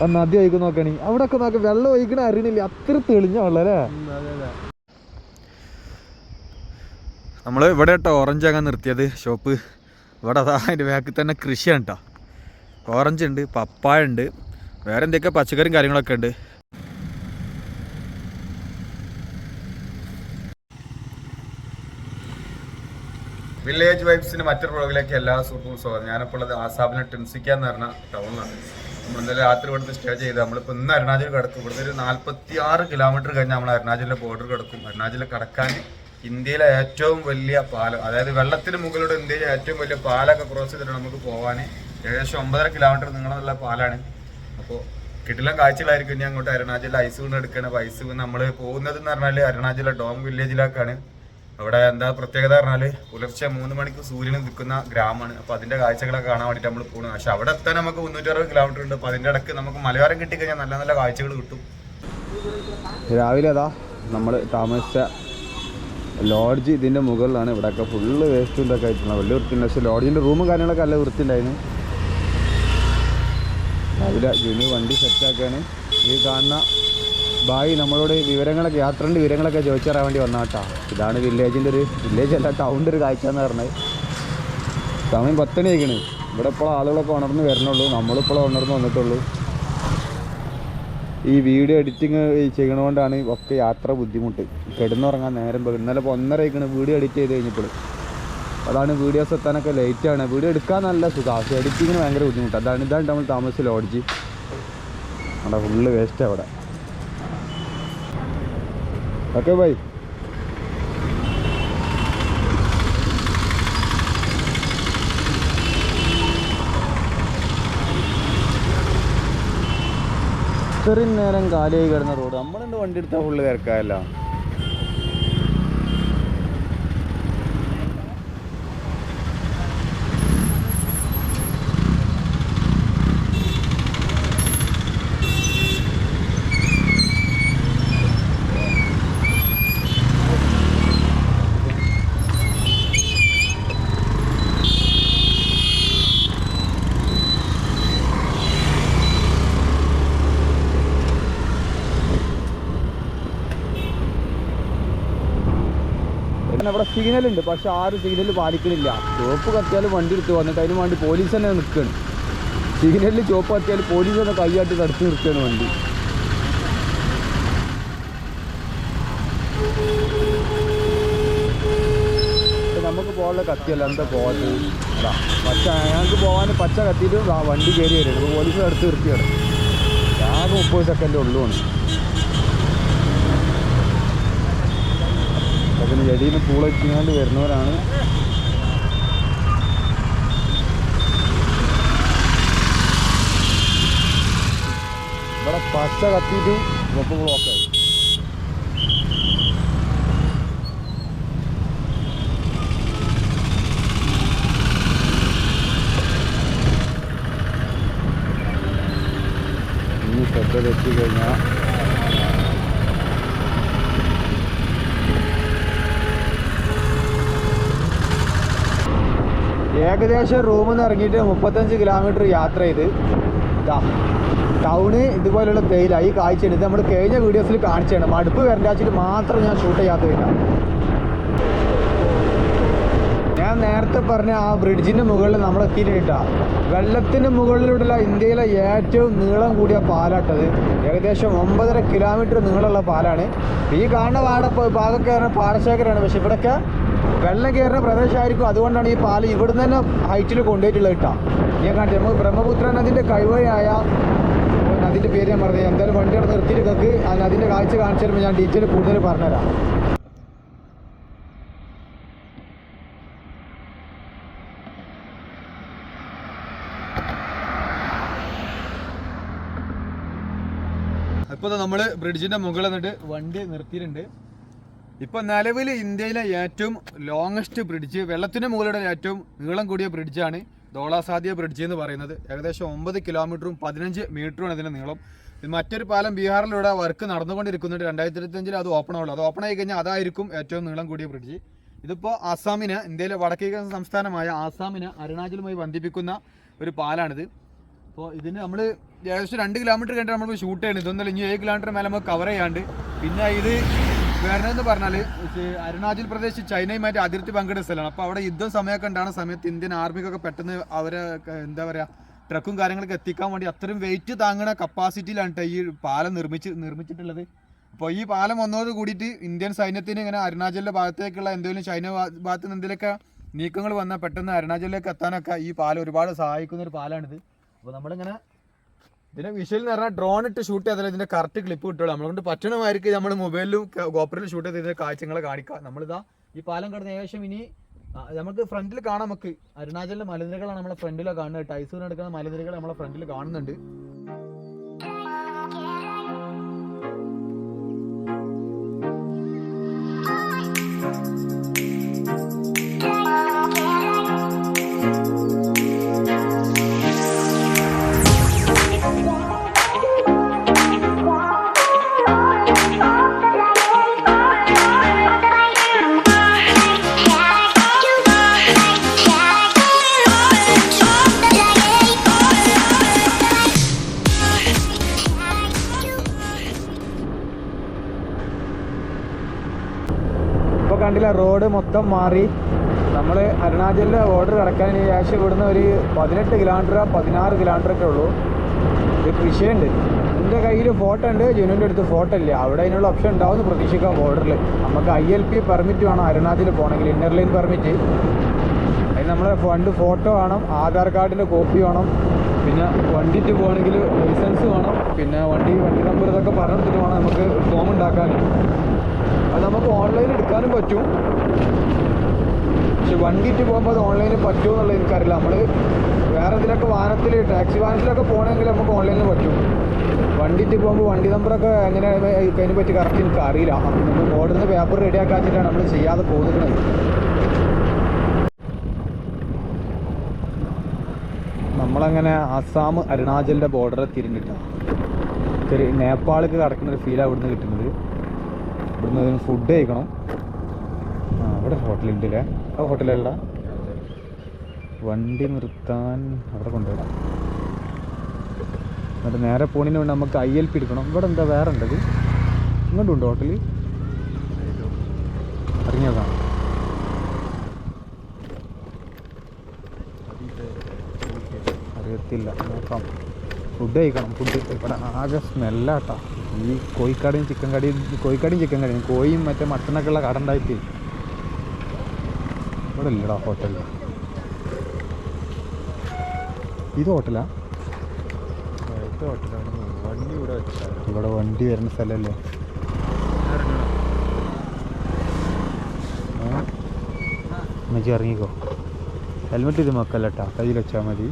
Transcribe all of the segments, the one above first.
നദി ഒഴുകി നോക്കണി. അവിടെ ഒക്കെ നോക്കാം വെള്ളം ഒഴുകണ അറിയണില്ല. അത്ര തെളിഞ്ഞ വെള്ളം അല്ലേ? നമ്മൾ ഇവിടെ കേട്ടോ ഓറഞ്ച് ആകാൻ നിർത്തിയത് ഷോപ്പ് ഇവിടെ അതാ അതിന്റെ ബാക്കിൽ തന്നെ കൃഷിയാണ് കേട്ടോ ഓറഞ്ച് ഉണ്ട് പപ്പായ ഉണ്ട് വേറെ എന്തൊക്കെ പച്ചക്കറിയും കാര്യങ്ങളൊക്കെ ഉണ്ട്. വില്ലേജ് വൈബ്സിന്റെ മറ്റൊരു പ്രോഗ്രാമിലേക്ക് എല്ലാ സുഹൃത്തുക്കളും സ്വാഗതം. ഞാനിപ്പോൾ ഉള്ളത് ആസാബിലെ ടിൻസിക്ക പറഞ്ഞ ടൗണിലാണ് നമ്മൾ ഇന്നലെ രാത്രി ഇവിടുന്ന് സ്റ്റേ ചെയ്ത് നമ്മളിപ്പോൾ ഇന്ന് അരുണാചൽ കിടക്കും. ഇവിടുന്ന് ഒരു നാൽപ്പത്തി ആറ് കിലോമീറ്റർ കഴിഞ്ഞ് നമ്മൾ അരുണാചലിന്റെ ബോർഡർ കിടക്കും. അരുണാചലിൽ കിടക്കാൻ ഇന്ത്യയിലെ ഏറ്റവും വലിയ പാലം അതായത് വെള്ളത്തിന് മുകളിലൂടെ ഇന്ത്യയിലെ ഏറ്റവും വലിയ പാലൊക്കെ ക്രോസ് ചെയ്തിട്ട് നമുക്ക് പോകാൻ ഏകദേശം ഒമ്പതര കിലോമീറ്റർ നീളമുള്ള പാലാണ്. അപ്പോൾ കിട്ടില്ല കാഴ്ചകളായിരിക്കും ഇനി അങ്ങോട്ട് അരുണാചലിൽ ഐസ് വീണ് എടുക്കണം. ഐസ് വീണ് നമ്മൾ പോകുന്നത് എന്ന് പറഞ്ഞാൽ അരുണാചലിലെ ഡോം വില്ലേജിലേക്കാണ് അവിടെ എന്താ പ്രത്യേകത പറഞ്ഞാൽ പുലർച്ചെ മൂന്ന് മണിക്ക് സൂര്യൻ നിൽക്കുന്ന ഗ്രാമമാണ്. അപ്പൊ അതിന്റെ കാഴ്ചകളൊക്കെ കാണാൻ വേണ്ടിട്ട് നമ്മൾ പോകുന്നത് പക്ഷെ അവിടെ എത്താൻ നമുക്ക് മുന്നൂറ്ററുപത് കിലോമീറ്റർ ഉണ്ട്. അപ്പൊ അതിന്റെ ഇടയ്ക്ക് നമുക്ക് മലയോരം കിട്ടിക്കഴിഞ്ഞാൽ നല്ല നല്ല കാഴ്ചകൾ കിട്ടും. രാവിലെ അതാ നമ്മൾ താമസിച്ച ലോഡ്ജ് ഇതിന്റെ മുകളിലാണ്. ഇവിടെയൊക്കെ ഫുള്ള് വേസ്റ്റ് ഇതൊക്കെ ആയിട്ടുള്ള വലിയ വൃത്തിയുണ്ട്. പക്ഷെ ലോഡ്ജിന്റെ റൂമും കാര്യങ്ങളൊക്കെ നല്ല വൃത്തി ഉണ്ടായിരുന്നു രാവിലെ ജുനു വണ്ടി സെറ്റാക്കാണ് ഈ കാണുന്ന ബായി നമ്മളോട് വിവരങ്ങളൊക്കെ യാത്രയുടെ വിവരങ്ങളൊക്കെ ചോദിച്ചറിയാൻ വേണ്ടി വന്ന കേട്ടോ ഇതാണ് വില്ലേജിന്റെ ഒരു വില്ലേജ് അല്ല ടൗണിന്റെ ഒരു കാഴ്ച എന്ന് പറഞ്ഞത്. സമയം പത്തണി ആയിക്കണ് ഇവിടെ ഇപ്പോൾ ആളുകളൊക്കെ ഉണർന്ന് വരണുള്ളൂ. നമ്മളിപ്പോൾ ഉണർന്ന് വന്നിട്ടുള്ളൂ. ഈ വീഡിയോ എഡിറ്റിങ് ചെയ്യണതുകൊണ്ടാണ് ഒക്കെ യാത്ര ബുദ്ധിമുട്ട്. കിടന്നുറങ്ങാൻ നേരം പോകും ഇന്നലെ ഇപ്പോൾ ഒന്നര ആയിക്കണ് വീഡിയോ എഡിറ്റ് ചെയ്ത് കഴിഞ്ഞപ്പോൾ. അതാണ് വീഡിയോസ് എത്താനൊക്കെ ലേറ്റാണ് വീഡിയോ എടുക്കാൻ നല്ല സുഖം. പക്ഷേ എഡിറ്റിങ്ങിന് ഭയങ്കര ബുദ്ധിമുട്ട്. അതാണ് ഇതാണ് നമ്മൾ താമസിച്ച് ലോഡ്ജ് അവിടെ ഫുള്ള് വേസ്റ്റ് അവിടെ. Okay bye. ഇത്രയും നേരം കാലിയായി കിടന്ന റോഡ്. നമ്മളെന്ത് വണ്ടി എടുത്താൽ ഫുള്ള് തിരക്കായല്ല പിന്നെ അവിടെ സിഗ്നൽ ഉണ്ട് പക്ഷെ ആരും സിഗ്നൽ പാലിക്കണില്ല. ചോപ്പ് കത്തിയാൽ വണ്ടി എടുത്ത് വന്നിട്ട് അതിന് വേണ്ടി പോലീസ് തന്നെ നിൽക്കുകയാണ് സിഗ്നലിൽ ചോപ്പ് കത്തിയാൽ പോലീസ് തന്നെ കൈയാട്ടി തടുത്ത് നിർത്തുകയാണ് വണ്ടി. നമുക്ക് പോകാനുള്ള കത്തിയല്ല എന്താ പോകാത്തത് പച്ച ഞങ്ങൾക്ക് പോകാൻ പച്ച കത്തിയിട്ട് വണ്ടി കയറി വരുന്നത് പോലീസ് തടുത്ത് നിർത്തിയാണ്. ആകെ മുപ്പത് സെക്കൻഡേ ഉള്ളൂ അതിന് നിന്ന് പൂളച്ചിങ്ങാണ്ട് വരുന്നവരാണ്. ഇവിടെ പച്ച കത്തിയിട്ട് മുപ്പത് ബ്ലോക്കായി ഇനി ശ്രദ്ധ തെറ്റി ഏകദേശം റൂമിൽ നിന്ന് ഇറങ്ങിയിട്ട് മുപ്പത്തഞ്ച് കിലോമീറ്റർ യാത്ര ചെയ്ത്. ടൗണ് ഇതുപോലെയുള്ള തേയില ഈ കാഴ്ചയാണ്. ഇത് നമ്മൾ കഴിഞ്ഞ വീഡിയോസിൽ കാണിച്ചാണ് മടുപ്പ് വരണ്ടാച്ചിട്ട് മാത്രം ഞാൻ ഷൂട്ട് ചെയ്യാത്തതില്ല ഞാൻ നേരത്തെ പറഞ്ഞ ആ ബ്രിഡ്ജിന്റെ മുകളിൽ നമ്മൾ എത്തിയിട്ടാ. വെള്ളത്തിന്റെ മുകളിലൂടെയുള്ള ഇന്ത്യയിലെ ഏറ്റവും നീളം കൂടിയ പാലാട്ടത്. ഏകദേശം ഒമ്പതര കിലോമീറ്റർ നീളമുള്ള പാലാണ്. ഈ കാണുന്ന പാട ഭാഗമൊക്കെ പാടശേഖരമാണ്. പക്ഷെ ഇവിടെയൊക്കെ വെള്ളം കയറുന്ന പ്രദേശമായിരിക്കും. അതുകൊണ്ടാണ് ഈ പാലം ഇവിടുന്ന് തന്നെ ഹൈറ്റിൽ കൊണ്ടുപോയിട്ടുള്ളത് കേട്ടോ. ഞാൻ കാണിച്ചു നമുക്ക് ബ്രഹ്മപുത്ര നദിന്റെ കൈവഴിയായ നദിന്റെ പേര് ഞാൻ പറഞ്ഞത് എന്തായാലും വണ്ടി അവിടെ നിർത്തിയിട്ട് കക്ക് ആ നദിന്റെ കാഴ്ച കാണിച്ചു തരുമ്പോൾ ഞാൻ ഡീറ്റെയിൽ കൂടുതൽ പറഞ്ഞുതരാം. ഇപ്പോൾ നമ്മൾ ബ്രിഡ്ജിന്റെ മുകളിൽ നിന്നിട്ട് വണ്ടി നിർത്തിയിട്ടുണ്ട്. ഇപ്പൊ നിലവിൽ ഇന്ത്യയിലെ ഏറ്റവും ലോങ്ങസ്റ്റ് ബ്രിഡ്ജ് വെള്ളത്തിന് മുകളിലെ ഏറ്റവും നീളം കൂടിയ ബ്രിഡ്ജാണ് ദോളാസാദിയ ബ്രിഡ്ജ് എന്ന് പറയുന്നത്. ഏകദേശം ഒമ്പത് കിലോമീറ്ററും പതിനഞ്ച് മീറ്ററും ഇതിന്റെ നീളം. മറ്റൊരു പാലം ബീഹാറിലൂടെ വർക്ക് നടന്നുകൊണ്ടിരിക്കുന്നുണ്ട്. രണ്ടായിരത്തി ഇരുപത്തഞ്ചിൽ അത് ഓപ്പൺ ആവുള്ളൂ. അത് ഓപ്പൺ ആയി കഴിഞ്ഞാൽ അതായിരിക്കും ഏറ്റവും നീളം കൂടിയ ബ്രിഡ്ജ് ഇതിപ്പോൾ ആസാമിന് ഇന്ത്യയിലെ വടക്കേ സംസ്ഥാനമായ ആസാമിന് അരുണാചലുമായി ബന്ധിപ്പിക്കുന്ന ഒരു പാലാണിത്. അപ്പോൾ ഇതിന് നമ്മൾ ഏകദേശം രണ്ട് കിലോമീറ്റർ കഴിഞ്ഞിട്ട് നമ്മൾ ഷൂട്ട് ചെയ്യണം. ഇതൊന്നല്ല ഇനി ഏഴ് കിലോമീറ്റർ മേലെ നമുക്ക് കവർ ചെയ്യാണ്ട്. പിന്നെ ഇത് വരണമെന്ന് പറഞ്ഞാൽ അരുണാചൽ പ്രദേശ് ചൈനയുമായിട്ട് അതിർത്തി പങ്കിടുന്ന സ്ഥലമാണ്. അപ്പോൾ അവിടെ യുദ്ധം സമയമൊക്കെ ഉണ്ടാകുന്ന സമയത്ത് ഇന്ത്യൻ ആർമിക്കൊക്കെ പെട്ടെന്ന് അവരെ എന്താ പറയുക ട്രക്കും കാര്യങ്ങളൊക്കെ എത്തിക്കാൻ വേണ്ടി അത്രയും വെയിറ്റ് താങ്ങണ കപ്പാസിറ്റിയിലാണ് ഈ പാലം നിർമ്മിച്ച് നിർമ്മിച്ചിട്ടുള്ളത്. അപ്പോൾ ഈ പാലം വന്നതോട് കൂടിയിട്ട് ഇന്ത്യൻ സൈന്യത്തിന് ഇങ്ങനെ അരുണാചലിന്റെ ഭാഗത്തേക്കുള്ള എന്തെങ്കിലും ചൈന ഭാഗത്ത് നിന്ന് എന്തെങ്കിലുമൊക്കെ നീക്കങ്ങൾ വന്നാൽ പെട്ടെന്ന് അരുണാചലിലേക്ക് എത്താനൊക്കെ ഈ പാലം ഒരുപാട് സഹായിക്കുന്ന ഒരു പാലമാണിത് അപ്പോൾ നമ്മളിങ്ങനെ ഇതിനെ വിഷയിൽ എന്ന് പറഞ്ഞാൽ ഡ്രോൺ ഇട്ട് ഷൂട്ട് ചെയ്താൽ ഇതിന്റെ കറക്റ്റ് ക്ലിപ്പ് കിട്ടുള്ളൂ. നമ്മളെ കൊണ്ട് പറ്റണമായിരിക്കും നമ്മൾ മൊബൈലിലും ഗോപ്രയിലും ഷൂട്ട് ചെയ്ത് ഇതിന്റെ കാഴ്ചകളെ കാണിക്കാം. നമ്മളിതാ ഈ പാലം കടന്ന് ഏകദേശം ഇനി നമുക്ക് ഫ്രണ്ടിൽ കാണാം നമുക്ക്. അരുണാചലിലെ മലനിരകളാണ് നമ്മളെ ഫ്രണ്ടിലാണ് കാണുന്നത്. ടൈസൂർ നടക്കുന്ന മലനിരകൾ നമ്മളെ ഫ്രണ്ടിൽ കാണുന്നുണ്ട്. കണ്ടില്ല റോഡ് മൊത്തം മാറി. നമ്മൾ അരുണാചലിലെ ഓർഡർ കിടക്കാൻ ശേഷം ഇവിടുന്ന് ഒരു പതിനെട്ട് കിലോമീറ്റർ പതിനാറ് കിലോമീറ്റർ ഒക്കെ ഉള്ളൂ. ഒരു വിഷയമുണ്ട് എന്റെ കയ്യിൽ ഫോട്ടോ ഉണ്ട്. ജുനുവിന്റെ അടുത്ത് ഫോട്ടോ ഇല്ല. അവിടെ അതിനുള്ള ഓപ്ഷൻ ഉണ്ടാവുമെന്ന് പ്രതീക്ഷിക്കാം ബോർഡറിൽ നമുക്ക് ഐ എൽ പി പെർമിറ്റ് വേണം അരുണാചൽ പോകണമെങ്കിൽ ഇന്നർലൈൻ പെർമിറ്റ് അതിന് നമ്മളെ ഫണ്ട് ഫോട്ടോ വേണം ആധാർ കാർഡിന്റെ കോപ്പി വേണം പിന്നെ വണ്ടിക്ക് പോകണമെങ്കിൽ ലൈസൻസ് വേണം പിന്നെ വണ്ടി വണ്ടി നമ്പർ ഇതൊക്കെ പറഞ്ഞെടുത്തിട്ട് വേണം നമുക്ക് ഫോം ഉണ്ടാക്കാൻ അത് നമുക്ക് ഓൺലൈനിൽ എടുക്കാനും പറ്റും. പക്ഷെ വണ്ടിയിട്ട് പോകുമ്പോൾ അത് ഓൺലൈനിൽ പറ്റുമോ എന്നുള്ളത് എനിക്കറിയില്ല. നമ്മൾ വേറെ ഇതിലൊക്കെ വാഹനത്തിൽ ടാക്സി വാഹനത്തിലൊക്കെ പോകണമെങ്കിൽ നമുക്ക് ഓൺലൈനിൽ പറ്റും. വണ്ടിയിട്ട് പോകുമ്പോൾ വണ്ടി നമ്പറൊക്കെ എങ്ങനെ അതിനെ പറ്റി കറക്റ്റ് എനിക്ക് അറിയില്ല അപ്പം നമ്മൾ ഓർഡറിന് പേപ്പർ റെഡിയാക്കാച്ചിട്ടാണ് നമ്മൾ ചെയ്യാതെ പോകുന്നത്. നമ്മളങ്ങനെ ആസാം അരുണാചലിന്റെ ബോർഡർ തിരിഞ്ഞിട്ടാണ് നേപ്പാളിലേക്ക് കടക്കുന്ന ഒരു ഫീലാണ് ഇവിടുന്ന് കിട്ടുന്നത്. ഇവിടുന്ന് ഫുഡ് കഴിക്കണം. അവിടെ ഹോട്ടലുണ്ട് അല്ലേ ആ ഹോട്ടലല്ല വണ്ടി നിർത്താൻ അവിടെ കൊണ്ടുപോകാം. എന്നിട്ട് നേരെ പോണിന് വേണ്ടി നമുക്ക് ഐ എൽ പി എടുക്കണം. ഇവിടെ എന്താ വേറെ ഉണ്ടത് ഇങ്ങോട്ടുണ്ടോ ഹോട്ടൽ നോക്കാം അറിയത്തില്ല. നോക്കാം. ഫുഡ് കഴിക്കണം. ഫുഡ് ഇവിടെ ആകെ സ്മെല്ലാട്ടാ ഈ കോഴിക്കാടിയും ചിക്കൻ കടിയും കോഴിക്കാടിയും ചിക്കൻ കടിയും കോഴിയും മറ്റേ മട്ടനൊക്കെ ഉള്ള കട ഉണ്ടായിട്ട്. ഇവിടെ ഇല്ലടാ ഹോട്ടലിൽ ഇത് ഹോട്ടലാ വണ്ടി ഇവിടെ ഇവിടെ വണ്ടി വരുന്ന സ്ഥലമല്ലേ അമ്മച്ചി ഇറങ്ങിക്കോ. ഹെൽമെറ്റ് ഇത് മക്കല്ലട്ടാ കയ്യിൽ വെച്ചാൽ മതി.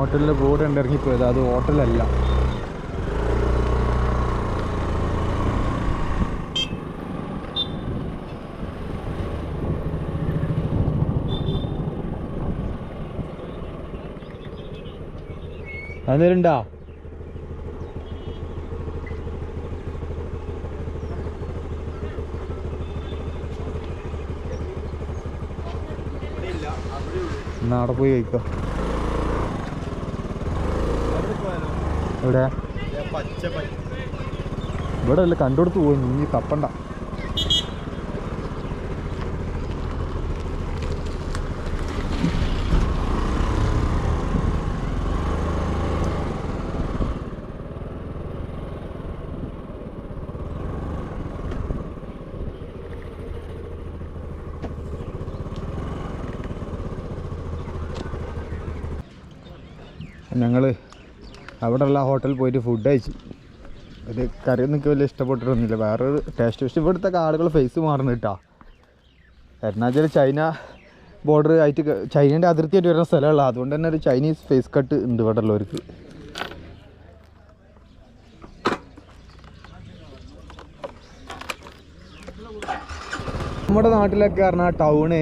ഹോട്ടലിൽ ബോർഡ് ഉണ്ട് ഇറങ്ങിപ്പോയത്. അത് ഹോട്ടലല്ല. അന്നേരണ്ടാ അവിടെ പോയി കഴിക്കോ. ഇവിടെ അല്ല കണ്ടുകൊടുത്ത് പോയി. നീ തപ്പണ്ട ഞങ്ങൾ അവിടെയുള്ള ഹോട്ടലിൽ പോയിട്ട് ഫുഡ് കഴിച്ചു. ഇത് കറിയൊന്നും എനിക്ക് വലിയ ഇഷ്ടപ്പെട്ടിട്ടൊന്നുമില്ല. വേറൊരു ടേസ്റ്റ് പക്ഷേ ഇവിടുത്തെ ആളുകൾ ഫേസ് മാറുന്നു കേട്ടോ. എറണാകുളം ചൈന ബോർഡർ ആയിട്ട് ചൈനേന്റെ അതിർത്തിയായിട്ട് വരുന്ന സ്ഥലമുള്ള അതുകൊണ്ട് തന്നെ ഒരു ചൈനീസ് ഫേസ് കട്ട് ഉണ്ട് ഇവിടെ ഉള്ളവർക്ക് നമ്മുടെ നാട്ടിലൊക്കെ പറഞ്ഞാൽ ടൗണ്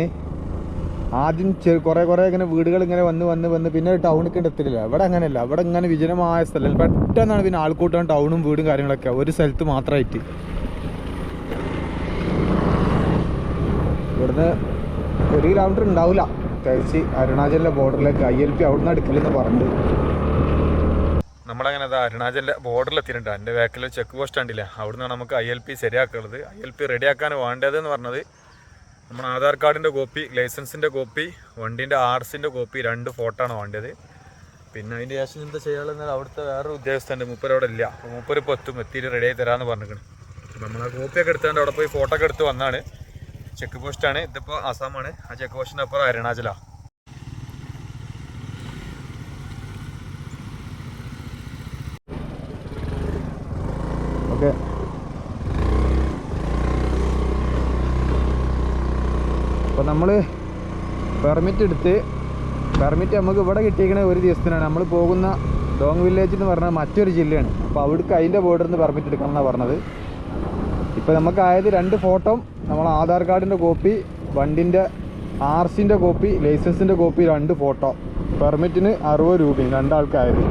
ആദ്യം കുറെ കുറേ ഇങ്ങനെ വീടുകൾ ഇങ്ങനെ വന്ന് വന്ന് വന്ന് പിന്നെ ടൗണിലേക്ക് എത്തില്ല ഇവിടെ അങ്ങനെയല്ല. ഇവിടെ ഇങ്ങനെ വിജനമായ സ്ഥലം. പെട്ടെന്നാണ് പിന്നെ ആൾക്കൂട്ടം ടൗണും വീടും കാര്യങ്ങളൊക്കെ ഒരു സ്ഥലത്ത് മാത്രമായിട്ട്. ഇവിടുന്ന് ഒരു കിലോമീറ്റർ ഉണ്ടാവില്ല കഴിച്ച് അരുണാചലിലെ ബോർഡറിലേക്ക് ഐ എൽ പി അവിടുന്ന് എടുക്കില്ലെന്ന് പറഞ്ഞത് നമ്മളങ്ങനെ അത് അരുണാചലിലെ ബോർഡറിൽ എത്തിയിട്ടുണ്ട്. എന്റെ ബാക്കിൽ ചെക്ക് പോസ്റ്റ് ഉണ്ടല്ലേ അവിടുന്നാണ് നമുക്ക് ഐ എൽ പി ശരിയാക്കുന്നത് ഐ എൽ പി റെഡിയാക്കാൻ വേണ്ടതെന്ന് പറഞ്ഞത്. നമ്മുടെ ആധാർ കാർഡിന്റെ കോപ്പി ലൈസൻസിന്റെ കോപ്പി വണ്ടീന്റെ ആർസിന്റെ കോപ്പി രണ്ട് ഫോട്ടോ ആണ് വേണ്ടത്. പിന്നെ അതിന്റെ ശേഷം എന്താ ചെയ്യാനുള്ളത് അവിടുത്തെ വേറൊരു ഉദ്യോഗസ്ഥന്റെ മൂപ്പര് അവിടെ ഇല്ല. അപ്പോൾ മൂപ്പര് ഇപ്പോൾ എത്തും എത്തിയിട്ട് റെഡി ആയി തരാമെന്ന് പറഞ്ഞിരിക്കണം. അപ്പോൾ നമ്മൾ ആ കോപ്പിയൊക്കെ എടുത്തുകൊണ്ട് അവിടെ പോയി ഫോട്ടോ ഒക്കെ എടുത്ത് വന്നാണ് ചെക്ക് പോസ്റ്റാണ് ഇതിപ്പോൾ ആസാമാണ് ആ ചെക്ക് പോസ്റ്റിന്റെ അപ്പുറം അരുണാചലാണ് ഓക്കെ. നമ്മൾ പെർമിറ്റ് എടുത്ത് പെർമിറ്റ് നമുക്ക് ഇവിടെ കിട്ടിയിരിക്കണ ഒരു ദിവസത്തിനാണ്. നമ്മൾ പോകുന്ന ഡോങ് വില്ലേജ് എന്ന് പറഞ്ഞാൽ മറ്റൊരു ജില്ലയാണ്. അപ്പോൾ അവിടേക്ക് അതിന്റെ ബോർഡറിൽ നിന്ന് പെർമിറ്റ് എടുക്കണം എന്നാണ് പറഞ്ഞത്. ഇപ്പോൾ നമുക്കായത് രണ്ട് ഫോട്ടോ നമ്മൾ ആധാർ കാർഡിന്റെ കോപ്പി വണ്ടിന്റെ ആർ സിന്റെ കോപ്പി ലൈസൻസിന്റെ കോപ്പി രണ്ട് ഫോട്ടോ പെർമിറ്റിന് അറുപത് രൂപയും രണ്ടാൾക്കായത്.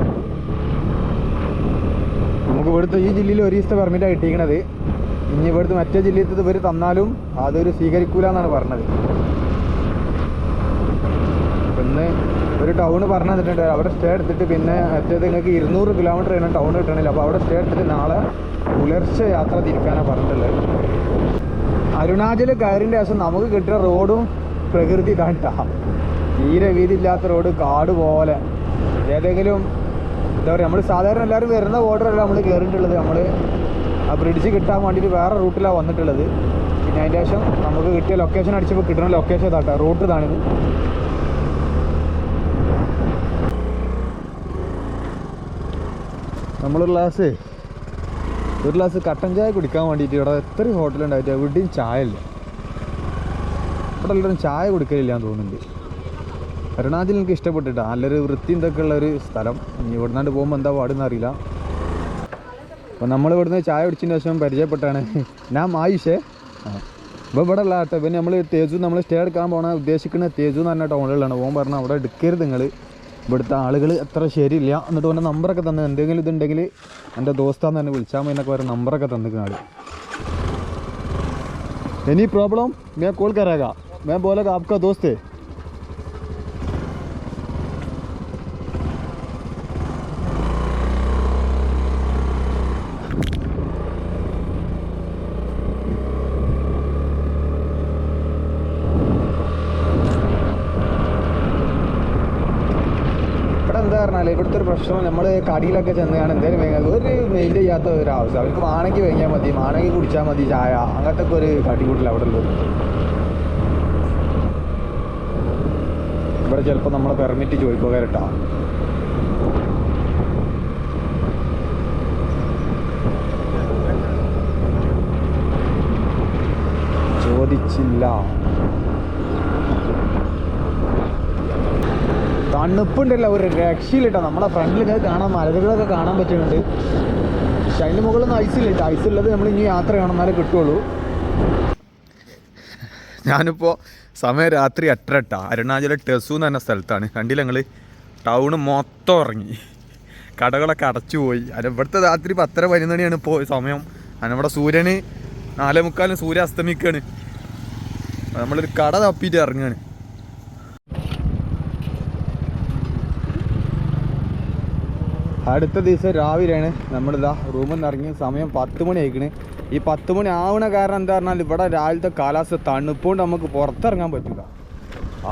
നമുക്ക് ഇവിടുത്തെ ഈ ജില്ലയിൽ ഒരു ദിവസത്തെ പെർമിറ്റാണ് കിട്ടിയിരിക്കണത്. ഇനി ഇവിടുത്തെ മറ്റേ ജില്ലയിൽ ഇവർ തന്നാലും അതൊരു സ്വീകരിക്കൂല എന്നാണ് പറഞ്ഞത്. അപ്പൊ ഒരു ടൗൺ പറഞ്ഞു തന്നിട്ടുണ്ട്. അവിടെ സ്റ്റേ എടുത്തിട്ട് പിന്നെ മറ്റേത് നിങ്ങൾക്ക് ഇരുന്നൂറ് കിലോമീറ്റർ ആണ് ടൗൺ കിട്ടണില്ല. അപ്പോൾ അവിടെ സ്റ്റേ എടുത്തിട്ട് നാളെ പുലർച്ചെ യാത്ര തിരിക്കാനാണ് പറഞ്ഞിട്ടുള്ളത്. അരുണാചൽ കയറിന്റെ ശേഷം നമുക്ക് കിട്ടിയ റോഡും പ്രകൃതി ഇതാണ്ടാ തീരെ വീതിയില്ലാത്ത റോഡ് കാട് പോലെ. ഏതെങ്കിലും എന്താ പറയുക നമ്മൾ സാധാരണ എല്ലാവരും വരുന്ന ബോർഡറല്ല നമ്മൾ കയറിയിട്ടുള്ളത് നമ്മൾ ആ ബ്രിഡ്ജ് കിട്ടാൻ വേണ്ടിയിട്ട് വേറെ റൂട്ടിലാണ് വന്നിട്ടുള്ളത്. പിന്നെ അതിന്റെ ശേഷം നമുക്ക് കിട്ടിയ ലൊക്കേഷൻ അടിച്ചപ്പോൾ കിട്ടുന്ന ലൊക്കേഷൻ ഇതാട്ടോ റൂട്ട് ഇതാണിത്. നമ്മളൊരു ഗ്ലാസ് ഒരു ഗ്ലാസ് കട്ടൻ ചായ കുടിക്കാൻ വേണ്ടിയിട്ട് ഇവിടെ എത്ര ഹോട്ടലുണ്ടായിട്ട് എവിടെയും ചായ ഇല്ല ഇവിടെ എല്ലാവരും ചായ കുടിക്കലില്ല എന്ന് തോന്നുന്നുണ്ട്. അരുണാചൽ എനിക്ക് ഇഷ്ടപ്പെട്ടിട്ടാ. നല്ലൊരു വൃത്തി ഇതൊക്കെ ഉള്ള ഒരു സ്ഥലം. ഇനി ഇവിടുന്നാണ്ട് പോകുമ്പോൾ എന്താ പാടുന്ന അറിയില്ല. അപ്പോൾ നമ്മൾ ഇവിടുന്ന് ചായ കുടിച്ചതിന് ശേഷം പരിചയപ്പെട്ടാണ് ഞാൻ ആയിഷേ അപ്പോൾ ഇവിടെ ഉള്ള കേട്ടോ പിന്നെ നമ്മൾ തേജു നമ്മൾ സ്റ്റേ എടുക്കാൻ പോകണ ഉദ്ദേശിക്കുന്ന തേജു എന്ന് പറഞ്ഞ ടൗണിലാണ് ഓൻ പറഞ്ഞാൽ അവിടെ എടുക്കരുത് നിങ്ങൾ ഇവിടുത്തെ ആളുകൾ അത്ര ശരിയില്ല. എന്നിട്ട് ഓന്റെ നമ്പറൊക്കെ തന്നു. എന്തെങ്കിലും ഇതുണ്ടെങ്കിൽ എന്റെ ദോസ്താന്ന് തന്നെ വിളിച്ചാൽ മതി എന്നൊക്കെ പറയുന്ന നമ്പറൊക്കെ തന്നിക്കാണ് എനി പ്രോബ്ലം മേ കോൾ കരാക മേ പോലെ ആപ്കാ ദോസ്തേ. പ്രശ്നം നമ്മൾ കടിയിലൊക്കെ ചെന്നാണ് എന്തെങ്കിലും വേങ്ങാൻ ഒരു മെയിൻ ചെയ്യാത്ത ഒരു ആവശ്യം അവർക്ക് മാണെങ്കിൽ വേങ്ങിയാൽ മതി മാണെങ്കിൽ കുടിച്ചാൽ മതി ചായ. അങ്ങനത്തെ ഒക്കെ ഒരു കടികൂട്ടില്ല അവിടെ ഉള്ളത്. ഇവിടെ ചിലപ്പോൾ നമ്മൾ പെർമിറ്റ് ചോദിക്കുക കേട്ടോ ചോദിച്ചില്ല. തണുപ്പുണ്ടല്ലോ ഒരു രക്ഷയിലിട്ടോ. നമ്മളെ ഫ്രണ്ടിൽ ഇങ്ങനെ കാണാൻ മലകളൊക്കെ കാണാൻ പറ്റുന്നുണ്ട്. പക്ഷെ അതിന്റെ മുകളിലൊന്നും ഐസില്ല കേട്ടോ. ഐസുള്ളത് നമ്മൾ ഇനി യാത്ര കാണുന്നാലേ കിട്ടുള്ളൂ. ഞാനിപ്പോൾ സമയം രാത്രി എട്ടരട്ട അരുണാചല ടെസു എന്ന് പറഞ്ഞ സ്ഥലത്താണ്. കണ്ടില്ല ഞങ്ങൾ ടൗണ് മൊത്തം ഇറങ്ങി കടകളൊക്കെ അടച്ചു പോയി. അത് ഇവിടുത്തെ രാത്രി പത്തര പതിനൊന്ന് മണിയാണ് ഇപ്പോൾ സമയം. അതിനവിടെ സൂര്യന് നാലേ മുക്കാലിന് സൂര്യ അസ്തമിക്കാണ് നമ്മളൊരു കട തപ്പിയിട്ട് ഇറങ്ങുകയാണ് അടുത്ത ദിവസം രാവിലെയാണ് നമ്മളിതാ റൂമിൽ നിന്ന് ഇറങ്ങി സമയം പത്ത് മണി ആയിക്കണേ. ഈ പത്ത് മണി ആവണ കാരണം എന്താ പറഞ്ഞാൽ ഇവിടെ രാവിലത്തെ കാലാവസ്ഥ തണുപ്പുകൊണ്ട് നമുക്ക് പുറത്തിറങ്ങാൻ പറ്റില്ല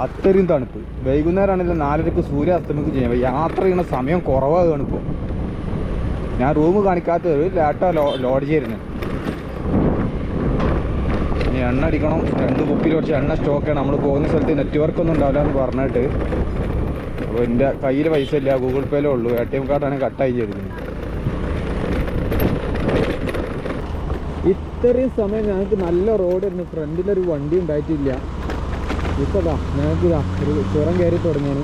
അത്രയും തണുപ്പ്. വൈകുന്നേരം ആണെങ്കിലും നാലരക്ക് സൂര്യ അസ്തമിക്ക് ചെയ്യാം യാത്ര ചെയ്യുന്ന സമയം കുറവാണ് ഇപ്പോൾ ഞാൻ റൂം കാണിക്കാത്ത ഒരു ലാട്ടോ ലോ ലോഡ് ചെയ്യുന്നത് ഇനി എണ്ണ അടിക്കണം. രണ്ട് കുപ്പിയിൽ കുറച്ച് എണ്ണ സ്റ്റോക്കാണ് നമ്മൾ പോകുന്ന സ്ഥലത്ത് നെറ്റ്വർക്ക് ഒന്നും ഉണ്ടാവില്ല എന്ന് പറഞ്ഞിട്ട്. അപ്പോൾ എന്റെ കയ്യിൽ പൈസ ഇല്ല. ഗൂഗിൾ പേയിലേ ഉള്ളൂ. എ ടി എം കാർഡാണ് കട്ടായി ചെയ്തിരിക്കുന്നത് ഇത്രയും സമയം ഞങ്ങൾക്ക് നല്ല റോഡായിരുന്നു ഫ്രണ്ടിലൊരു വണ്ടി ഉണ്ടായിട്ടില്ല. ഇപ്പോൾ ഇതാ ഞങ്ങൾക്ക് ഒരു ചുരം കയറി തുടങ്ങിയാണ്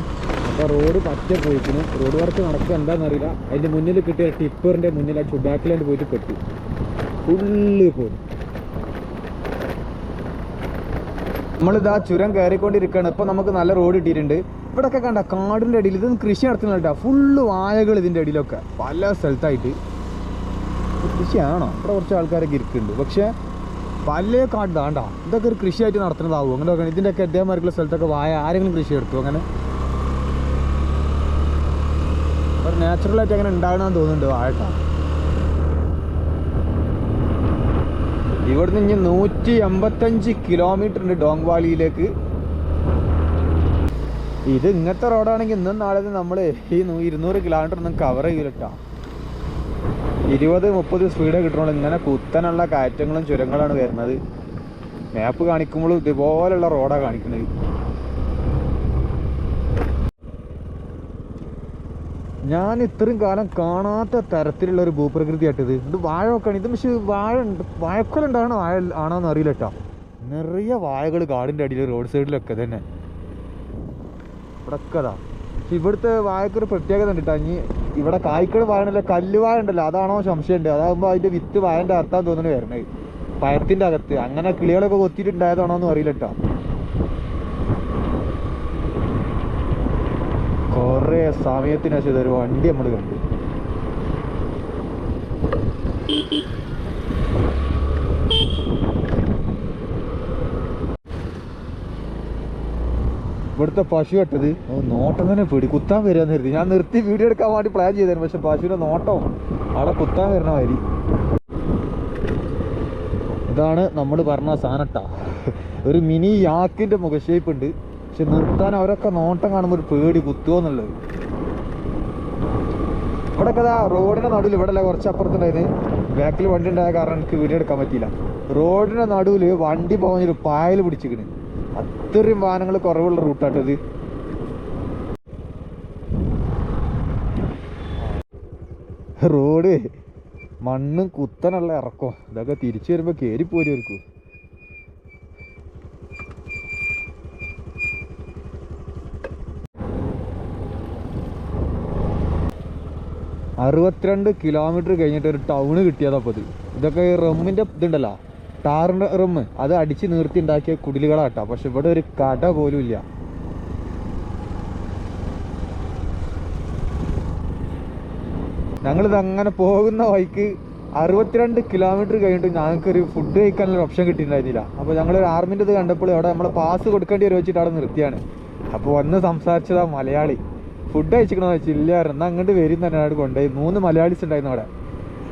അപ്പോൾ റോഡ് പറ്റ പോയിക്കുന്നു റോഡ് വർക്ക് നടക്കുക എന്താണെന്നറിയില്ല അതിന്റെ മുന്നിൽ കിട്ടിയ ടിപ്പറിന്റെ മുന്നിൽ ആ ബാക്കിലാണ്ട് പോയിട്ട് പെട്ടു. ഫുള്ള് പോയി. നമ്മളിതാ ചുരം കയറിക്കൊണ്ടിരിക്കുകയാണ്. ഇപ്പം നമുക്ക് നല്ല റോഡ് കിട്ടിയിട്ടുണ്ട്. ഇവിടെയൊക്കെ കണ്ട കാടിന്റെ അടിയിൽ ഇതൊന്നും കൃഷി നടത്തുന്നില്ല ഫുള്ള് വാഴകൾ ഇതിന്റെ അടിയിലൊക്കെ. പല സ്ഥലത്തായിട്ട്. കൃഷിയാണോ? ഇവിടെ കുറച്ച് ആൾക്കാരൊക്കെ ഇരിക്കുന്നുണ്ട്. പക്ഷേ പല കാട് താണ്ട ഇതൊക്കെ ഒരു കൃഷിയായിട്ട് നടത്തുന്നതാവും. അങ്ങനെ നോക്കണം. ഇതിന്റെയൊക്കെ അദ്ദേഹമാർക്കുള്ള സ്ഥലത്തൊക്കെ വായ ആരെങ്കിലും കൃഷി എടുത്തു. അങ്ങനെ. നാച്ചുറലായിട്ട് അങ്ങനെ ഉണ്ടാകണമെന്ന് തോന്നുന്നുണ്ട് വാഴട്ട ഇവിടുന്ന് ഇനി നൂറ്റി എൺപത്തഞ്ച് കിലോമീറ്റർ ഉണ്ട് ഡോങ് വാലിയിലേക്ക് ഇത് ഇങ്ങനത്തെ റോഡാണെങ്കിൽ ഇന്നും നാളെ നമ്മൾ ഈ ഇരുന്നൂറ് കിലോമീറ്റർ ഒന്നും കവർ ചെയ്യില്ലട്ടാ ഇരുപത് മുപ്പത് സ്പീഡ് കിട്ടണുള്ളൂ. ഇങ്ങനെ കുത്തനുള്ള കയറ്റങ്ങളും ചുരങ്ങളാണ് വരുന്നത്. മാപ്പ് കാണിക്കുമ്പോഴും ഇതുപോലുള്ള റോഡാണ് കാണിക്കുന്നത്. ഞാൻ ഇത്രയും കാലം കാണാത്ത തരത്തിലുള്ള ഒരു ഭൂപ്രകൃതിയായിട്ടിത് ഇത്. വാഴ വെക്കാണ് ഇത് പക്ഷേ വാഴ വാഴക്കൊലുണ്ടാണോ വാഴ ആണോന്ന് അറിയില്ല കേട്ടോ നിറയെ വാഴകൾ കാടിന്റെ അടിയിൽ റോഡ് സൈഡിലൊക്കെ തന്നെ. ഇവിടൊക്കെ അതാ പക്ഷെ ഇവിടുത്തെ വാഴക്കൊരു പ്രത്യേകത ഉണ്ട് കേട്ടോ ഇനി ഇവിടെ കായ്ക്കൾ വാഴണല്ലോ കല്ല് വാഴ ഉണ്ടല്ലോ അതാണോ സംശയമുണ്ട് അതാകുമ്പോൾ അതിന്റെ വിത്ത് വാഴന്റെ അർത്ഥം തോന്നുന്നു വരണത് പഴത്തിന്റെ അകത്ത് അങ്ങനെ കിളികളൊക്കെ കൊത്തിയിട്ടുണ്ടായതാണോ എന്ന് അറിയില്ല കേട്ടോ കുറേ സമയത്തിന് ശേഷം ഇതൊരു വണ്ടി നമ്മൾ കണ്ടു. ഇവിടുത്തെ പശു ഇട്ടത് നോട്ടം തന്നെ പേടി. കുത്താൻ വരാന്ന് കരുതി. ഞാൻ നിർത്തി വീഡിയോ എടുക്കാൻ വേണ്ടി പ്ലാൻ ചെയ്തായിരുന്നു. പക്ഷെ പശുവിന്റെ നോട്ടം അവിടെ കുത്താൻ വരണ മാതിരി ഇതാണ് നമ്മൾ പറഞ്ഞ സാനട്ട ഒരു മിനി യാക്കിന്റെ മുഖശേപ്പ് ഉണ്ട്. പക്ഷെ നിർത്താൻ അവരൊക്കെ നോട്ടം കാണുമ്പോൾ ഒരു പേടി കുത്തുമോ എന്നുള്ളത്. ഇവിടെ കഥാ റോഡിന്റെ നടുവിൽ ഇവിടെ അല്ല കുറച്ച് അപ്പുറത്തുണ്ടായിരുന്നു? ബാക്കിൽ വണ്ടി ഉണ്ടായ കാരണം എനിക്ക് വീഡിയോ എടുക്കാൻ പറ്റിയില്ല. റോഡിന്റെ നടുവിൽ വണ്ടി പോകുന്നൊരു പായൽ പിടിച്ചിക്കണ് അത്രയും വാഹനങ്ങൾ കുറവുള്ള റൂട്ടാട്ടത് റോഡ് മണ്ണും കുത്തനുള്ള ഇറക്കോ. ഇതൊക്കെ തിരിച്ചു വരുമ്പോ കേറി പോരുവർക്കു അറുപത്തിരണ്ട് കിലോമീറ്റർ കഴിഞ്ഞിട്ട് ഒരു ടൗണ് കിട്ടിയതപ്പോൾ ഇത്. ഇതൊക്കെ റമ്മിന്റെ ഇതുണ്ടല്ലോ. ടാറിന്റെ റമ്മ് അത് അടിച്ച് നിർത്തി ഉണ്ടാക്കിയ കുടിലുകളാട്ടോ. പക്ഷെ ഇവിടെ ഒരു കട പോലും ഇല്ല. ഞങ്ങളിത് അങ്ങനെ പോകുന്ന വഴിക്ക് അറുപത്തിരണ്ട് കിലോമീറ്റർ കഴിഞ്ഞിട്ട് ഞങ്ങൾക്കൊരു ഫുഡ് കഴിക്കാനുള്ള ഓപ്ഷൻ കിട്ടിയിട്ടുണ്ടായിരുന്നില്ല. അപ്പോൾ ഞങ്ങൾ ഒരു ആർമിന്റെ ഇത് കണ്ടപ്പോൾ അവിടെ നമ്മൾ പാസ് കൊടുക്കേണ്ടി വരും വെച്ചിട്ട് അവിടെ നിർത്തിയാണ്. അപ്പോൾ വന്ന് സംസാരിച്ചതാ മലയാളി. ഫുഡ് കഴിച്ചിക്കണമെന്ന് ഇല്ലായിരുന്നു എന്നാൽ അങ്ങോട്ട് വരും തന്നെ അവിടെ കൊണ്ടുപോയി. മൂന്ന് മലയാളീസ് ഉണ്ടായിരുന്നു അവിടെ.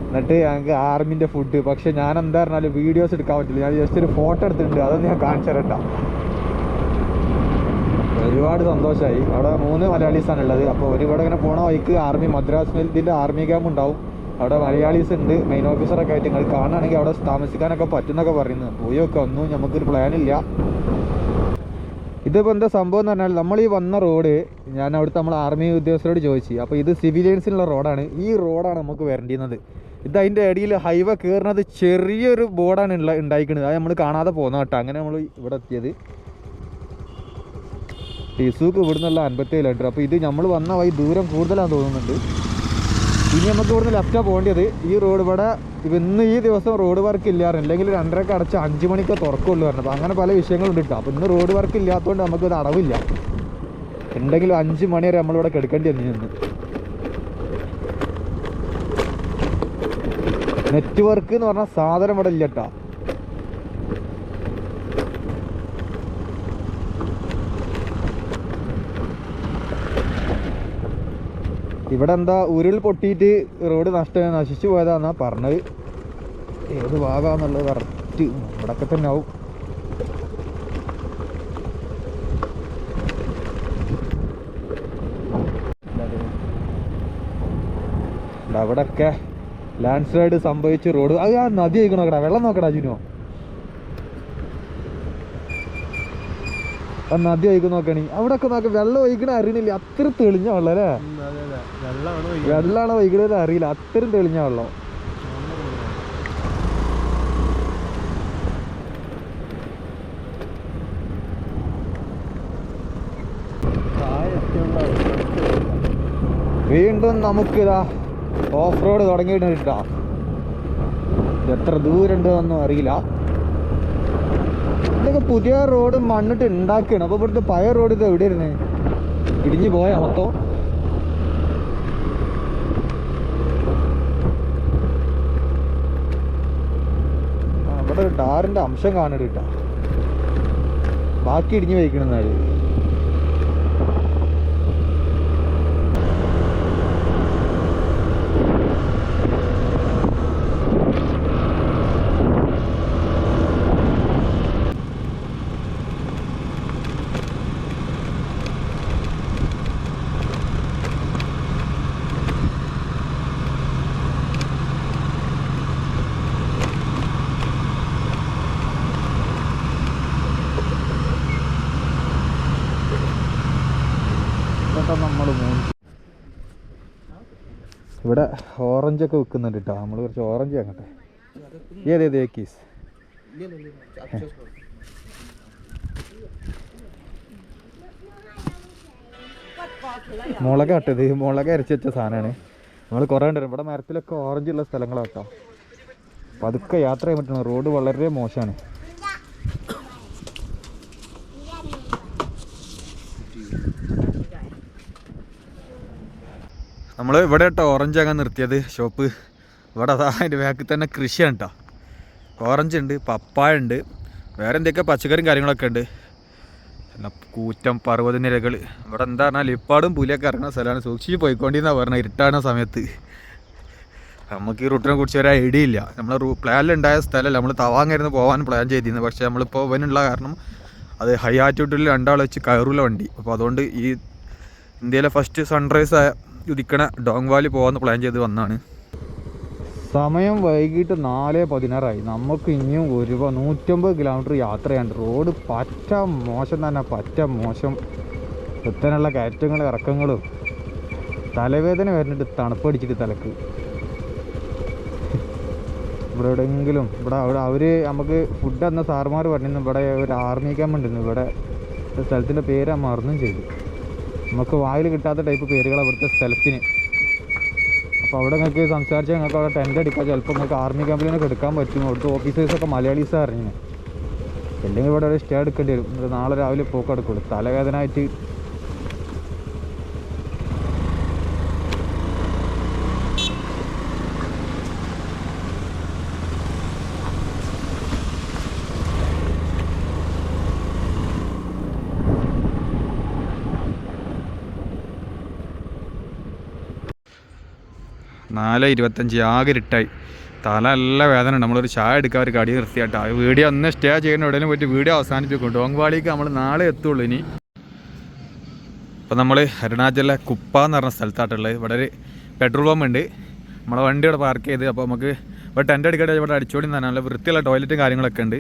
എന്നിട്ട് ഞങ്ങൾക്ക് ആർമിന്റെ ഫുഡ് പക്ഷെ ഞാൻ എന്താ പറഞ്ഞാലും വീഡിയോസ് എടുക്കാൻ പറ്റില്ല. ഞാൻ ജസ്റ്റ് ഒരു ഫോട്ടോ എടുത്തിട്ടുണ്ട്. അതൊന്നും ഞാൻ കാണിച്ചു തരട്ടാ. ഒരുപാട് സന്തോഷമായി അവിടെ മൂന്ന് മലയാളീസാണ് ഉള്ളത്. അപ്പോൾ ഒരു ഇവിടെ ഇങ്ങനെ പോണ വഴിക്ക് ആർമി മദ്രാസ് ഇതിന്റെ ആർമി ക്യാമ്പ് ഉണ്ടാവും. അവിടെ മലയാളീസ് ഉണ്ട്. മെയിൻ ഓഫീസറൊക്കെ ആയിട്ട് നിങ്ങൾ കാണുകയാണെങ്കിൽ അവിടെ താമസിക്കാനൊക്കെ പറ്റുന്നൊക്കെ പറയുന്നത് പോയൊക്കെ ഒന്നും നമുക്കൊരു പ്ലാനില്ല ഇതിപ്പോൾ എന്താ സംഭവം എന്ന് പറഞ്ഞാൽ നമ്മൾ ഈ വന്ന റോഡ് ഞാൻ അവിടുത്തെ നമ്മൾ ആർമി ഉദ്യോഗസ്ഥരോട് ചോദിച്ചു. അപ്പോൾ ഇത് സിവിലിയൻസിനുള്ള റോഡാണ് ഈ റോഡാണ് നമുക്ക് വരേണ്ടുന്നത് ഇത് അതിന്റെ ഇടയിൽ ഹൈവേ കയറുന്നത് ചെറിയൊരു ബോർഡാണ് ഉള്ള ഉണ്ടായിരിക്കുന്നത് അത് നമ്മൾ കാണാതെ പോകുന്ന കേട്ടോ. അങ്ങനെ നമ്മൾ ഇവിടെ എത്തിയത്. ടിസൂക്ക് ഇവിടെ നിന്നുള്ള അൻപത്തി കിലോമീറ്റർ അപ്പോൾ ഇത് നമ്മൾ വന്ന വഴി ദൂരം കൂടുതലാണെന്ന് തോന്നുന്നുണ്ട്. ഇനി നമുക്ക് ഇവിടുന്ന് ലെഫ്റ്റാണ് പോകേണ്ടത്. ഈ റോഡ് ഇവിടെ ഇന്ന് ഈ ദിവസം റോഡ് വർക്ക് ഇല്ലായിരുന്നു. അല്ലെങ്കിൽ രണ്ടരക്ക് അടച്ച് അഞ്ച് മണിക്ക് തുറക്കുള്ളൂ പറഞ്ഞു. അപ്പോൾ അങ്ങനെ പല വിഷയങ്ങളുണ്ട് കേട്ടോ. അപ്പോൾ ഇന്ന് റോഡ് വർക്ക് ഇല്ലാത്തതുകൊണ്ട് നമുക്കൊരു അടവില്ല. ഉണ്ടെങ്കിലും അഞ്ച് മണി വരെ നമ്മളിവിടെ കിടക്കേണ്ടി വന്നു നെറ്റ്വർക്ക് എന്ന് പറഞ്ഞാൽ സാധനം ഇവിടെ ഇല്ല കേട്ടോ ഇവിടെ എന്താ ഉരുൾ പൊട്ടിയിട്ട് റോഡ് നഷ്ട നശിച്ചു പോയതാന്നാ പറഞ്ഞത്. ഏത് ഭാഗമാന്നുള്ളത് കറക്റ്റ് ഇവിടൊക്കെ തന്നെ ആവും അവിടെയൊക്കെ ലാൻഡ് സ്ലൈഡ് സംഭവിച്ച് റോഡ് അത് ആ നദി ഒഴിക്കണോ നോക്കടാ. വെള്ളം നോക്കടാ ജിനോ. ആ നദി ഒഴിക്കുന്ന നോക്കണി അവിടെ ഒക്കെ നോക്ക വെള്ളം ഒഴിക്കണ അറിയണില്ല. അത്ര തെളിഞ്ഞ വെള്ളം അല്ലേ? വെള്ളമാണ് ഒഴിക്കണത് അറിയില്ല. അത്രയും തെളിഞ്ഞ വെള്ളം. വീണ്ടും നമുക്ക് ഇതാ ഓഫ് റോഡ് തുടങ്ങിയിട്ടാ എത്ര ദൂരം ഉണ്ടെന്നൊന്നും അറിയില്ല. ഇതൊക്കെ പുതിയ റോഡ് മണ്ണിട്ട് ഉണ്ടാക്കുകയാണ് അപ്പോൾ ഇവിടുത്തെ പഴയ റോഡ് ഇത് എവിടെ ഇരുന്നേ ഇടിഞ്ഞു പോയ മൊത്തം? ആ, ഇവിടെ ഒരു ടാറിന്റെ അംശം കേട്ടോ. ബാക്കി ഇടിഞ്ഞു വയ്ക്കണെന്നാൽ ഇതൊക്കെ നമ്മൾ ഇവിടെ ഓറഞ്ച് ഒക്കെ വിൽക്കുന്നുണ്ട് കേട്ടോ നമ്മൾ കുറച്ച് ഓറഞ്ച് വാങ്ങട്ടെ. ഏത് ഏത് ഏക്കീസ് മുളക് ഇട്ടത് മുളക് അരച്ച് വെച്ച സാധനമാണ്. നമ്മൾ കുറേ ഉണ്ട്. ഇവിടെ മരത്തിലൊക്കെ ഓറഞ്ച് ഉള്ള സ്ഥലങ്ങളാട്ടോ പതുക്കെ യാത്ര ചെയ്യാൻ പറ്റണം റോഡ് വളരെ മോശമാണ്. നമ്മൾ ഇവിടെ കേട്ടോ ഓറഞ്ച് ആകാൻ നിർത്തിയത് ഷോപ്പ് ഇവിടെ അതാ അതിന്റെ ബാക്കിൽ തന്നെ കൃഷിയാണ് കേട്ടോ ഓറഞ്ച് ഉണ്ട് പപ്പായ ഉണ്ട് വേറെ എന്തൊക്കെ പച്ചക്കറിയും കാര്യങ്ങളൊക്കെ ഉണ്ട്. പിന്നെ കൂറ്റം പർവത നിരകൾ ഇവിടെ എന്താ പറഞ്ഞാൽ ഇപ്പാടും പുലിയൊക്കെ ഇറങ്ങുന്ന സ്ഥലമാണ്. സൂക്ഷിച്ച് പോയിക്കൊണ്ടിരുന്ന പറഞ്ഞത് ഇരുട്ടാണ് സമയത്ത്. നമുക്ക് ഈ റൂട്ടിനെ കുറിച്ച് ഒരു ഐഡിയ ഇല്ല. നമ്മൾ പ്ലാനിലുണ്ടായ സ്ഥലമല്ല നമ്മൾ തവാങ്ങായിരുന്നു പോകാൻ പ്ലാൻ ചെയ്തിരുന്നത്. പക്ഷേ നമ്മളിപ്പോൾ ഇവനുള്ള കാരണം അത് ഹൈ ആറ്റിറ്റ്യൂഡിൽ രണ്ടാൾ വെച്ച് കയറൂല വണ്ടി. അപ്പോൾ അതുകൊണ്ട് ഈ ഇന്ത്യയിലെ ഫസ്റ്റ് സൺറൈസ് ആയ ഉദിക്കണ ഡോങ് വാലി പോകാമെന്ന് പ്ലാൻ ചെയ്ത് വന്നാണ്. സമയം വൈകിട്ട് നാല് പതിനാറായി. നമുക്ക് ഇനിയും ഒരു നൂറ്റമ്പത് കിലോമീറ്റർ യാത്ര ചെയ്യാണ്ട് റോഡ് പറ്റ മോശം തന്നെ പറ്റ മോശം. എത്താനുള്ള കയറ്റങ്ങളും ഇറക്കങ്ങളും. തലവേദന വരുന്നുണ്ട്. തണുപ്പടിച്ചിട്ട് തലക്ക്. ഇവിടെ എവിടെയെങ്കിലും ഇവിടെ അവിടെ അവർ നമുക്ക് ഫുഡ് തന്ന സാർമാർ പറഞ്ഞിരുന്നു. ഇവിടെ ഒരു ആർമി ക്യാമ്പ് ഉണ്ടെന്ന്. ഇവിടെ സ്ഥലത്തിന്റെ പേര് മറന്നും ചെയ്തു. നമുക്ക് വായിൽ കിട്ടാത്ത ടൈപ്പ് പേരുകളാണ് ഇവിടുത്തെ സ്ഥലത്തിന്. അപ്പോൾ അവിടെ നിങ്ങൾക്ക് സംസാരിച്ചാൽ നിങ്ങൾക്ക് അവിടെ ടെന്റ് അടിക്കാം. ചിലപ്പോൾ നിങ്ങൾക്ക് ആർമി ക്യാമ്പിലൊക്കെ എടുക്കാൻ പറ്റും. അവിടുത്തെ ഓഫീസേഴ്സൊക്കെ മലയാളീസ് അറിഞ്ഞു അല്ലെങ്കിൽ ഇവിടെ ഒരു സ്റ്റേ എടുക്കേണ്ടി വരും. നാളെ രാവിലെ പോക്ക് എടുക്കുള്ളൂ നാല് ഇരുപത്തഞ്ച് ആകെ ഇരുട്ടായി. തല നല്ല വേദന നമ്മളൊരു ചായ എടുക്കാൻ ഒരു കടി നിർത്തിയാട്ടോ. വീഡിയോ ഒന്ന് സ്റ്റേ ചെയ്യുന്ന എവിടെയും പോയിട്ട് വീഡിയോ അവസാനിപ്പിക്കും ഡോങ്വാളിക്ക് നമ്മൾ നാളെ എത്തുള്ളൂ ഇനി. അപ്പോൾ നമ്മൾ അരുണാചലിലെ കുപ്പ എന്ന് പറഞ്ഞ സ്ഥലത്താട്ടുള്ളത് ഇവിടെ ഒരു പെട്രോൾ പമ്പ് ഉണ്ട്. നമ്മളെ വണ്ടി ഇവിടെ പാർക്ക് ചെയ്ത് അപ്പോൾ നമുക്ക് ഇവിടെ ടെന്റ് അടിക്കട്ടെ ഇവിടെ അടിച്ചോടി തന്നെ നല്ല വൃത്തിയുള്ള ടോയ്ലറ്റും കാര്യങ്ങളൊക്കെ ഉണ്ട്.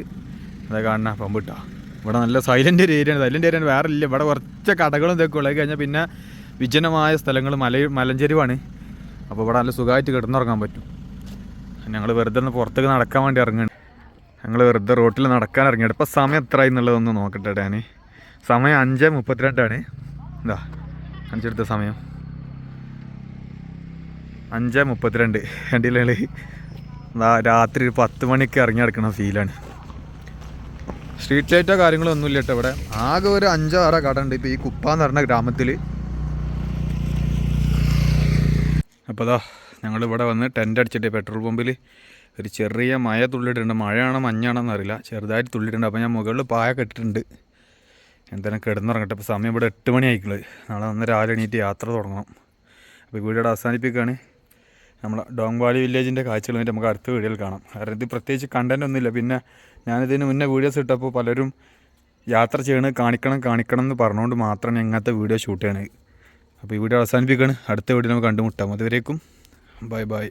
അതാ കാണുന്ന പമ്പ് കിട്ടാം ഇവിടെ നല്ല സൈലന്റ് ഒരു ഏരിയ ആണ് സൈലന്റ് ഏരിയ വേറെ ഇല്ല. ഇവിടെ കുറച്ച് കടകളും ഇതൊക്കെ ഉള്ളത് കഴിഞ്ഞാൽ പിന്നെ വിജനമായ സ്ഥലങ്ങൾ മല മലഞ്ചെരുവാണ്. അപ്പോൾ ഇവിടെ നല്ല സുഖമായിട്ട് കിടന്നുറങ്ങാൻ പറ്റും. ഞങ്ങൾ വെറുതെ ഒന്ന് പുറത്തേക്ക് നടക്കാൻ വേണ്ടി ഇറങ്ങുകയാണ്. ഞങ്ങൾ വെറുതെ റോട്ടിൽ നടക്കാൻ ഇറങ്ങിയത് ഇപ്പോൾ സമയം എത്ര എന്നുള്ളതൊന്ന് നോക്കട്ടെ ഞാൻ സമയം അഞ്ച് മുപ്പത്തിരണ്ടാണ്. എന്താ അഞ്ചെടുത്ത സമയം. അഞ്ച് മുപ്പത്തിരണ്ട്. കണ്ടില്ലേ എന്താ രാത്രി ഒരു പത്ത് മണിക്ക് ഇറങ്ങി നടക്കുന്ന ഫീലാണ്. സ്ട്രീറ്റ് ലൈറ്റോ കാര്യങ്ങളോ ഒന്നുമില്ല കേട്ടോ ഇവിടെ. ആകെ ഒരു അഞ്ചോ ആറോ കട ഉണ്ട്. ഇപ്പോൾ ഈ കുപ്പ എന്ന് പറഞ്ഞ ഗ്രാമത്തിൽ അപ്പോൾ അതാ ഞങ്ങൾ ഇവിടെ വന്ന് ടെന്റ് അടിച്ചിട്ട് പെട്രോൾ പമ്പിൽ ഒരു ചെറിയ മഴ തുള്ളിയിട്ടുണ്ട്. മഴയാണോ മഞ്ഞാണോന്ന് അറിയില്ല. ചെറുതായിട്ട് തുള്ളിയിട്ടുണ്ട്. അപ്പോൾ ഞാൻ മുകളിൽ പായ കെട്ടിട്ടുണ്ട്. എന്തായാലും കിടന്നുറങ്ങട്ടെ. ഇപ്പോൾ സമയം ഇവിടെ എട്ട് മണി ആയിക്കുള്ളത് നാളെ വന്ന് രാവിലെ എണീറ്റ് യാത്ര തുടങ്ങണം. അപ്പോൾ വീഡിയോ അവസാനിപ്പിക്കുകയാണ് നമ്മളെ ഡോങ് വാലി വില്ലേജിന്റെ കാഴ്ചകൾ വേണ്ടി നമുക്ക് അടുത്ത വീഡിയോയിൽ കാണാം. കാരണം ഇത് പ്രത്യേകിച്ച് കണ്ടന്റ് ഒന്നുമില്ല പിന്നെ ഞാനിതിന് മുന്നേ വീഡിയോസ് ഇട്ടപ്പോൾ പലരും യാത്ര ചെയ്യണത് കാണിക്കണം കാണിക്കണം എന്ന് പറഞ്ഞുകൊണ്ട് മാത്രമാണ് ഇങ്ങനത്തെ വീഡിയോ ഷൂട്ട് ചെയ്യണത്. അപ്പോൾ ഈ വീഡിയോ അവസാനിപ്പിക്കുകയാണ്. അടുത്ത വീഡിയോ നമുക്ക് കണ്ടുമുട്ടാം. അതുവരേക്കും. Bye bye.